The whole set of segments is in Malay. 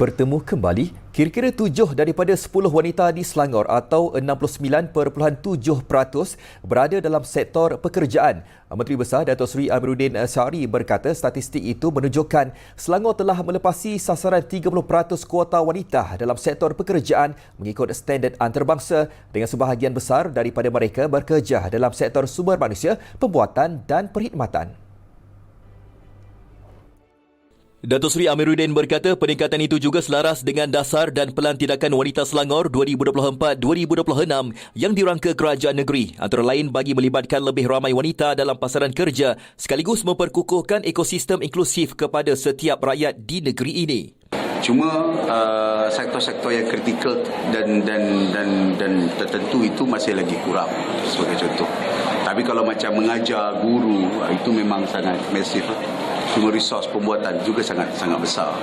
bertemu kembali, kira-kira tujuh daripada sepuluh wanita di Selangor atau 69.7% berada dalam sektor pekerjaan. Menteri Besar Datuk Seri Amiruddin Syari berkata statistik itu menunjukkan Selangor telah melepasi sasaran 30% kuota wanita dalam sektor pekerjaan mengikut standard antarabangsa dengan sebahagian besar daripada mereka bekerja dalam sektor sumber manusia, pembuatan dan perkhidmatan. Datuk Seri Amiruddin berkata peningkatan itu juga selaras dengan dasar dan pelan tindakan wanita Selangor 2024-2026 yang dirangka kerajaan negeri antara lain bagi melibatkan lebih ramai wanita dalam pasaran kerja sekaligus memperkukuhkan ekosistem inklusif kepada setiap rakyat di negeri ini. Cuma uh, sektor-sektor yang kritikal dan dan dan dan tertentu itu masih lagi kurang sebagai contoh. Tapi kalau macam mengajar guru itu memang sangat masif sumber resource pembuatan juga sangat sangat besar.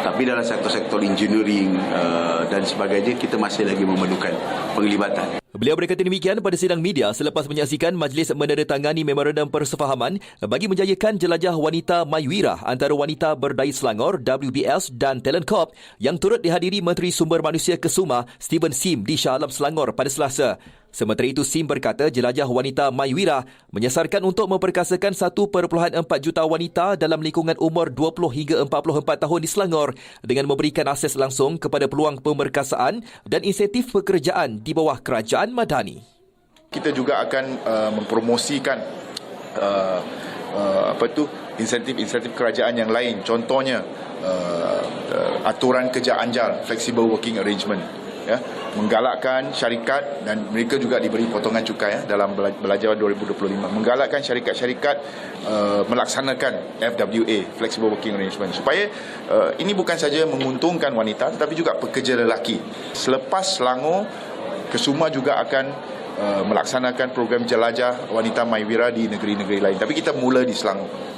Tapi dalam sektor-sektor engineering uh, dan sebagainya kita masih lagi memerlukan penglibatan. Beliau berkata demikian pada sidang media selepas menyaksikan majlis menandatangani memorandum persefahaman bagi menjayakan jelajah wanita Maywira antara wanita berdaya Selangor WBS dan Talent Corp yang turut dihadiri Menteri Sumber Manusia Kesuma Stephen Sim di Shah Alam Selangor pada Selasa. Sementara itu, SIM berkata jelajah wanita Maywira menyasarkan untuk memperkasakan 1.4 juta wanita dalam lingkungan umur 20 hingga 44 tahun di Selangor dengan memberikan akses langsung kepada peluang pemerkasaan dan insentif pekerjaan di bawah kerajaan madani. Kita juga akan uh, mempromosikan uh, uh, apa tu insentif-insentif kerajaan yang lain contohnya uh, uh, aturan kerja anjar flexible working arrangement ya menggalakkan syarikat dan mereka juga diberi potongan cukai ya dalam belajar 2025 menggalakkan syarikat-syarikat uh, melaksanakan FWA flexible working arrangement supaya uh, ini bukan saja menguntungkan wanita tetapi juga pekerja lelaki. Selepas Selangor Kesuma juga akan uh, melaksanakan program jelajah wanita Maywira di negeri-negeri lain. Tapi kita mula di Selangor